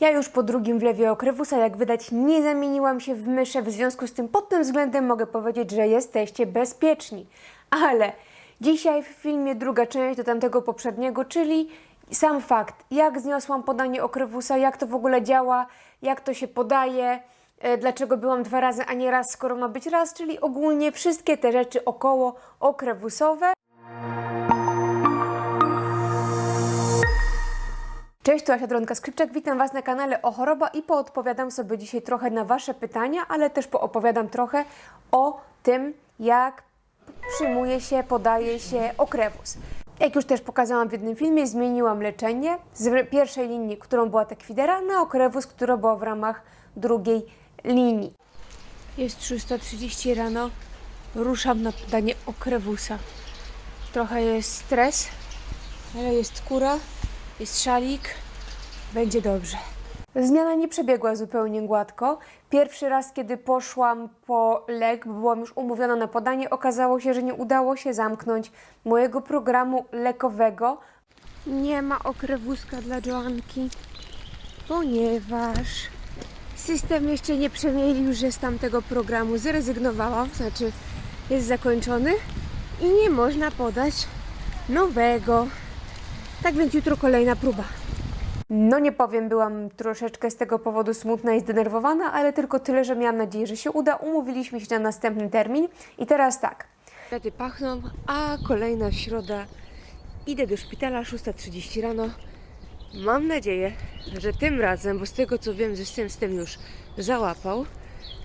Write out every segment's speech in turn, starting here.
Ja już po drugim wlewie okrewusa, jak widać, nie zamieniłam się w myszę, w związku z tym pod tym względem mogę powiedzieć, że jesteście bezpieczni. Ale dzisiaj w filmie druga część do tamtego poprzedniego, czyli sam fakt, jak zniosłam podanie okrewusa, jak to w ogóle działa, jak to się podaje, e, dlaczego byłam dwa razy, a nie raz, skoro ma być raz, czyli ogólnie wszystkie te rzeczy około okrewusowe. Cześć, tu Asia Dronka-Skrzypczak, witam Was na kanale o choroba i poodpowiadam sobie dzisiaj trochę na Wasze pytania, ale też poopowiadam trochę o tym, jak przyjmuje się, podaje się okrewus. Jak już też pokazałam w jednym filmie, zmieniłam leczenie z pierwszej linii, którą była tekwidera, na okrewus, która była w ramach drugiej linii. Jest 330 rano, ruszam na podanie okrewusa. Trochę jest stres, ale jest kura, jest szalik, będzie dobrze. Zmiana nie przebiegła zupełnie gładko. Pierwszy raz, kiedy poszłam po lek, bo byłam już umówiona na podanie, okazało się, że nie udało się zamknąć mojego programu lekowego. Nie ma okrewuska dla Joanki, ponieważ system jeszcze nie przemielił, że z tamtego programu zrezygnowałam, znaczy jest zakończony i nie można podać nowego. Tak więc jutro kolejna próba. No nie powiem, byłam troszeczkę z tego powodu smutna i zdenerwowana, ale tylko tyle, że miałam nadzieję, że się uda. Umówiliśmy się na następny termin i teraz tak. Lety pachną, a kolejna środa. Idę do szpitala 6.30 rano. Mam nadzieję, że tym razem, bo z tego co wiem, że system już załapał,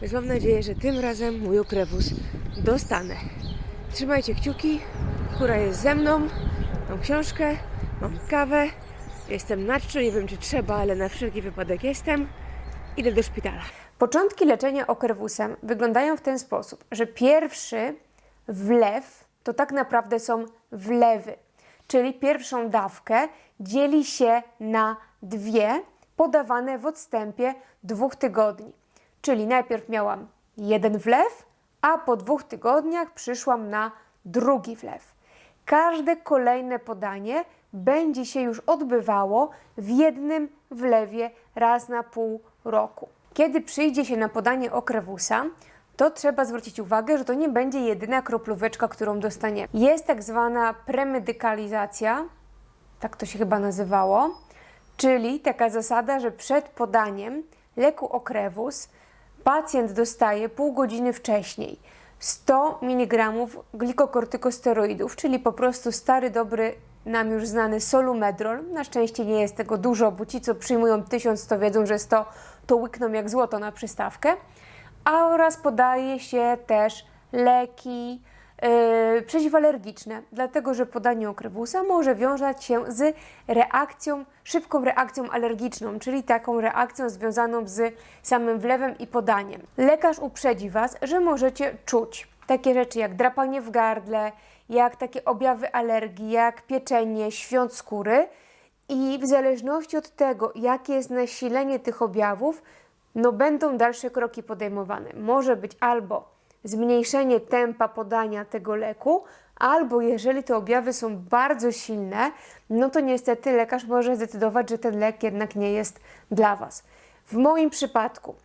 więc mam nadzieję, że tym razem mój okrewus dostanę. Trzymajcie kciuki, kura jest ze mną, mam książkę, mam kawę, jestem na czczo, nie wiem czy trzeba, ale na wszelki wypadek jestem. Idę do szpitala. Początki leczenia okrewusem wyglądają w ten sposób, że pierwszy wlew to tak naprawdę są wlewy, czyli pierwszą dawkę dzieli się na dwie, podawane w odstępie dwóch tygodni. Czyli najpierw miałam jeden wlew, a po dwóch tygodniach przyszłam na drugi wlew. Każde kolejne podanie będzie się już odbywało w jednym wlewie raz na pół roku. Kiedy przyjdzie się na podanie okrewusa, to trzeba zwrócić uwagę, że to nie będzie jedyna kroplóweczka, którą dostaniemy. Jest tak zwana premedykalizacja, tak to się chyba nazywało, czyli taka zasada, że przed podaniem leku okrewus pacjent dostaje pół godziny wcześniej 100 mg glikokortykosteroidów, czyli po prostu stary, dobry, nam już znany solumedrol. Na szczęście nie jest tego dużo, bo ci, co przyjmują 1000, to wiedzą, że 100 to łykną jak złoto na przystawkę. A oraz podaje się też leki yy, przeciwalergiczne, dlatego że podanie okrewusa może wiązać się z reakcją, szybką reakcją alergiczną, czyli taką reakcją związaną z samym wlewem i podaniem. Lekarz uprzedzi Was, że możecie czuć takie rzeczy jak drapanie w gardle, jak takie objawy alergii, jak pieczenie, świąt skóry i w zależności od tego, jakie jest nasilenie tych objawów, no będą dalsze kroki podejmowane. Może być albo zmniejszenie tempa podania tego leku, albo jeżeli te objawy są bardzo silne, no to niestety lekarz może zdecydować, że ten lek jednak nie jest dla Was. W moim przypadku,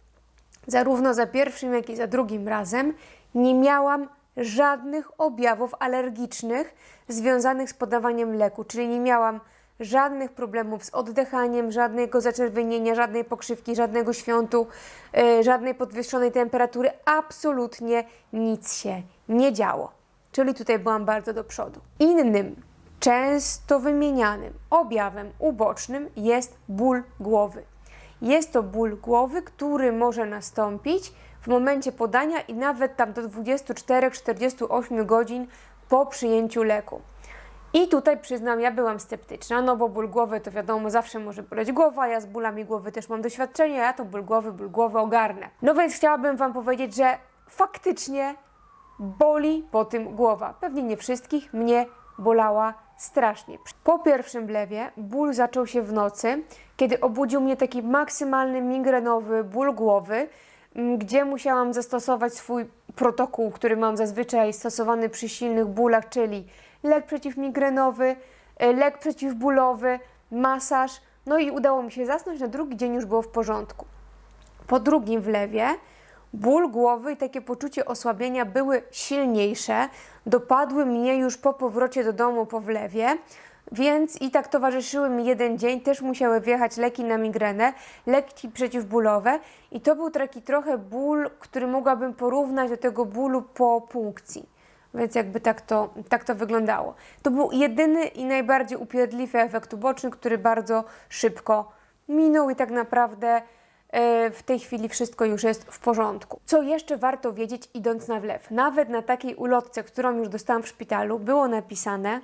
zarówno za pierwszym, jak i za drugim razem, nie miałam żadnych objawów alergicznych związanych z podawaniem leku, czyli nie miałam żadnych problemów z oddychaniem, żadnego zaczerwienienia, żadnej pokrzywki, żadnego świątu, yy, żadnej podwyższonej temperatury, absolutnie nic się nie działo. Czyli tutaj byłam bardzo do przodu. Innym, często wymienianym objawem ubocznym jest ból głowy. Jest to ból głowy, który może nastąpić w momencie podania i nawet tam do 24-48 godzin po przyjęciu leku. I tutaj przyznam, ja byłam sceptyczna, no bo ból głowy to wiadomo, zawsze może boleć głowa, ja z bólami głowy też mam doświadczenie, ja to ból głowy, ból głowy ogarnę. No więc chciałabym Wam powiedzieć, że faktycznie boli po tym głowa. Pewnie nie wszystkich, mnie bolała strasznie. Po pierwszym wlewie ból zaczął się w nocy, kiedy obudził mnie taki maksymalny migrenowy ból głowy, gdzie musiałam zastosować swój protokół, który mam zazwyczaj stosowany przy silnych bólach, czyli lek przeciwmigrenowy, e, lek przeciwbólowy, masaż, No i udało mi się zasnąć, na drugi dzień już było w porządku. Po drugim wlewie ból głowy i takie poczucie osłabienia były silniejsze, dopadły mnie już po powrocie do domu po wlewie, więc i tak towarzyszyły mi jeden dzień, też musiały wjechać leki na migrenę, leki przeciwbólowe i to był taki trochę ból, który mogłabym porównać do tego bólu po punkcji. Więc jakby tak to, tak to wyglądało. To był jedyny i najbardziej upierdliwy efekt uboczny, który bardzo szybko minął i tak naprawdę e, w tej chwili wszystko już jest w porządku. Co jeszcze warto wiedzieć idąc na wlew? Nawet na takiej ulotce, którą już dostałam w szpitalu, było napisane,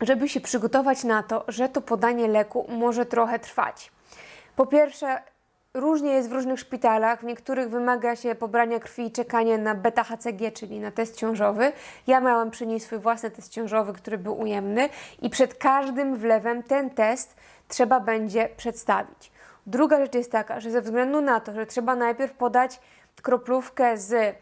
żeby się przygotować na to, że to podanie leku może trochę trwać. Po pierwsze, różnie jest w różnych szpitalach. W niektórych wymaga się pobrania krwi i czekania na beta-HCG, czyli na test ciążowy. Ja miałam przy niej swój własny test ciążowy, który był ujemny i przed każdym wlewem ten test trzeba będzie przedstawić. Druga rzecz jest taka, że ze względu na to, że trzeba najpierw podać kroplówkę z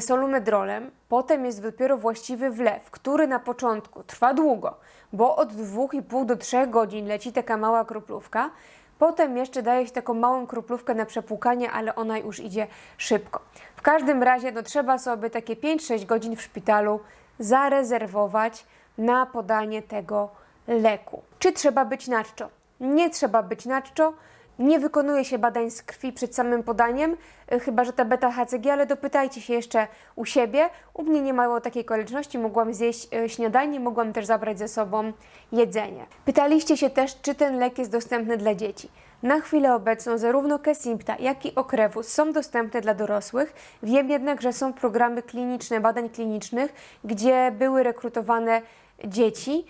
solumedrolem, potem jest dopiero właściwy wlew, który na początku trwa długo, bo od 2,5 do 3 godzin leci taka mała kroplówka, potem jeszcze daje się taką małą kroplówkę na przepłukanie, ale ona już idzie szybko. W każdym razie no, trzeba sobie takie 5-6 godzin w szpitalu zarezerwować na podanie tego leku. Czy trzeba być na czczo? Nie trzeba być na czczo. Nie wykonuje się badań z krwi przed samym podaniem, y, chyba że ta beta-HCG, ale dopytajcie się jeszcze u siebie. U mnie nie mało takiej konieczności, mogłam zjeść y, śniadanie, mogłam też zabrać ze sobą jedzenie. Pytaliście się też, czy ten lek jest dostępny dla dzieci. Na chwilę obecną zarówno Kesimpta, jak i Okrewus są dostępne dla dorosłych. Wiem jednak, że są programy kliniczne, badań klinicznych, gdzie były rekrutowane dzieci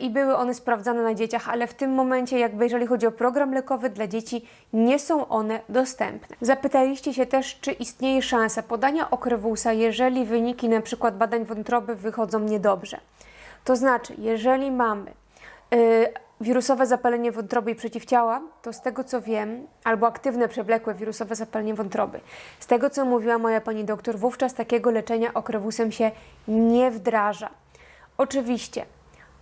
i były one sprawdzane na dzieciach, ale w tym momencie, jakby jeżeli chodzi o program lekowy dla dzieci, nie są one dostępne. Zapytaliście się też, czy istnieje szansa podania okrewusa, jeżeli wyniki przykład badań wątroby wychodzą niedobrze. To znaczy, jeżeli mamy yy, wirusowe zapalenie wątroby i przeciwciała, to z tego co wiem, albo aktywne przewlekłe wirusowe zapalenie wątroby, z tego co mówiła moja pani doktor, wówczas takiego leczenia okrewusem się nie wdraża. Oczywiście,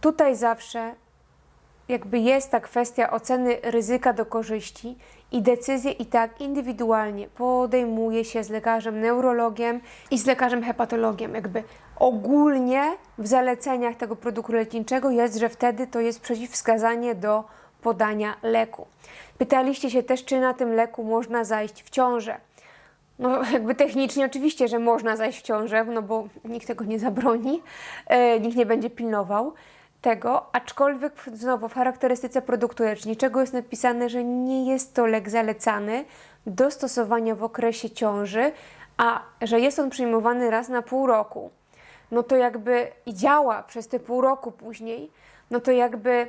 tutaj zawsze jakby jest ta kwestia oceny ryzyka do korzyści i decyzję i tak indywidualnie podejmuje się z lekarzem neurologiem i z lekarzem hepatologiem. Jakby ogólnie w zaleceniach tego produktu leczniczego jest, że wtedy to jest przeciwwskazanie do podania leku. Pytaliście się też, czy na tym leku można zajść w ciążę. No, jakby technicznie oczywiście, że można zajść w ciążę, no bo nikt tego nie zabroni, e, nikt nie będzie pilnował tego, aczkolwiek znowu w charakterystyce produktu leczniczego jest napisane, że nie jest to lek zalecany do stosowania w okresie ciąży, a że jest on przyjmowany raz na pół roku, no to jakby i działa przez te pół roku później, no to jakby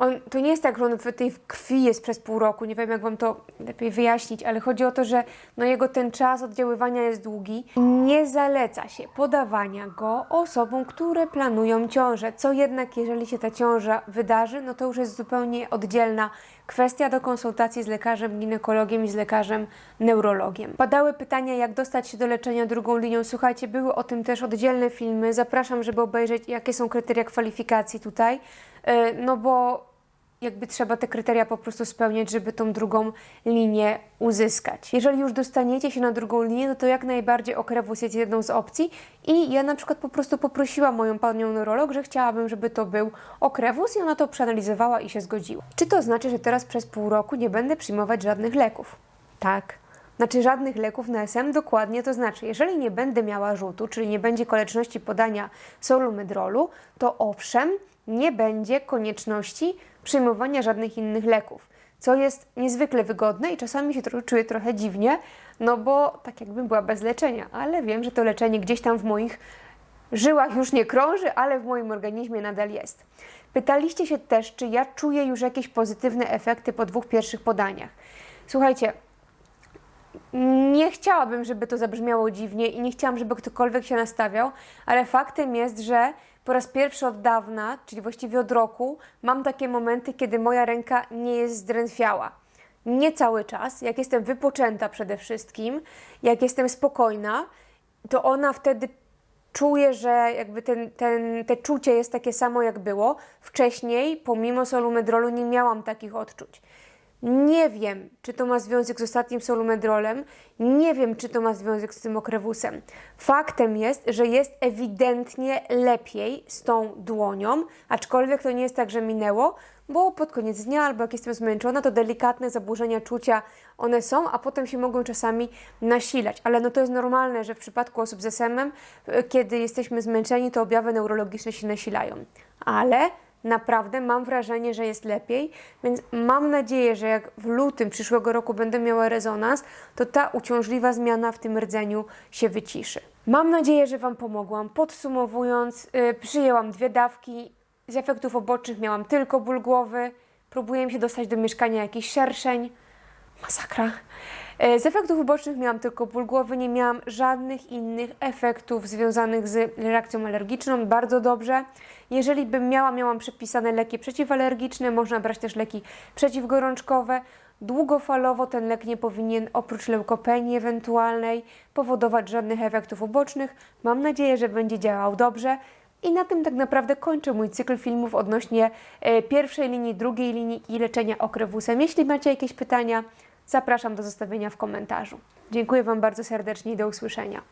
on, to nie jest tak, że on w tej krwi jest przez pół roku, nie wiem jak Wam to lepiej wyjaśnić, ale chodzi o to, że no jego ten czas oddziaływania jest długi. Nie zaleca się podawania go osobom, które planują ciążę, co jednak jeżeli się ta ciąża wydarzy, no to już jest zupełnie oddzielna kwestia do konsultacji z lekarzem ginekologiem i z lekarzem neurologiem. Padały pytania, jak dostać się do leczenia drugą linią. Słuchajcie, były o tym też oddzielne filmy. Zapraszam, żeby obejrzeć, jakie są kryteria kwalifikacji tutaj, Yy, no bo jakby trzeba te kryteria po prostu spełniać, żeby tą drugą linię uzyskać. Jeżeli już dostaniecie się na drugą linię, no to jak najbardziej okrewus jest jedną z opcji i ja na przykład po prostu poprosiłam moją panią neurolog, że chciałabym, żeby to był okrewus i ona to przeanalizowała i się zgodziła. Czy to znaczy, że teraz przez pół roku nie będę przyjmować żadnych leków? Tak. Znaczy żadnych leków na SM dokładnie, to znaczy, jeżeli nie będę miała rzutu, czyli nie będzie konieczności podania solumedrolu, to owszem, nie będzie konieczności przyjmowania żadnych innych leków, co jest niezwykle wygodne i czasami się czuję trochę dziwnie, no bo tak jakbym była bez leczenia, ale wiem, że to leczenie gdzieś tam w moich żyłach już nie krąży, ale w moim organizmie nadal jest. Pytaliście się też, czy ja czuję już jakieś pozytywne efekty po dwóch pierwszych podaniach. Słuchajcie, nie chciałabym, żeby to zabrzmiało dziwnie i nie chciałam, żeby ktokolwiek się nastawiał, ale faktem jest, że po raz pierwszy od dawna, czyli właściwie od roku, mam takie momenty, kiedy moja ręka nie jest zdrętwiała. Nie cały czas, jak jestem wypoczęta przede wszystkim, jak jestem spokojna, to ona wtedy czuję, że jakby ten, ten, te czucie jest takie samo jak było. Wcześniej, pomimo solumedrolu, nie miałam takich odczuć. Nie wiem, czy to ma związek z ostatnim solumedrolem, nie wiem, czy to ma związek z tym okrewusem. Faktem jest, że jest ewidentnie lepiej z tą dłonią, aczkolwiek to nie jest tak, że minęło, bo pod koniec dnia albo jak jestem zmęczona, to delikatne zaburzenia czucia one są, a potem się mogą czasami nasilać. Ale no to jest normalne, że w przypadku osób z SM-em, y, kiedy jesteśmy zmęczeni, to objawy neurologiczne się nasilają. Ale naprawdę mam wrażenie, że jest lepiej, więc mam nadzieję, że jak w lutym przyszłego roku będę miała rezonans, to ta uciążliwa zmiana w tym rdzeniu się wyciszy. Mam nadzieję, że Wam pomogłam. Podsumowując, yy, przyjęłam dwie dawki. Z efektów obocznych miałam tylko ból głowy. Próbuję się dostać do mieszkania jakiś szerszeń. Masakra. E, Z efektów ubocznych miałam tylko ból głowy, nie miałam żadnych innych efektów związanych z reakcją alergiczną. Bardzo dobrze. Jeżeli bym miała, miałam przepisane leki przeciwalergiczne, można brać też leki przeciwgorączkowe. Długofalowo ten lek nie powinien, oprócz leukopenii ewentualnej, powodować żadnych efektów ubocznych. Mam nadzieję, że będzie działał dobrze. I na tym tak naprawdę kończę mój cykl filmów odnośnie e, pierwszej linii, drugiej linii i leczenia okrewusem. Jeśli macie jakieś pytania, zapraszam do zostawienia w komentarzu. Dziękuję Wam bardzo serdecznie i do usłyszenia.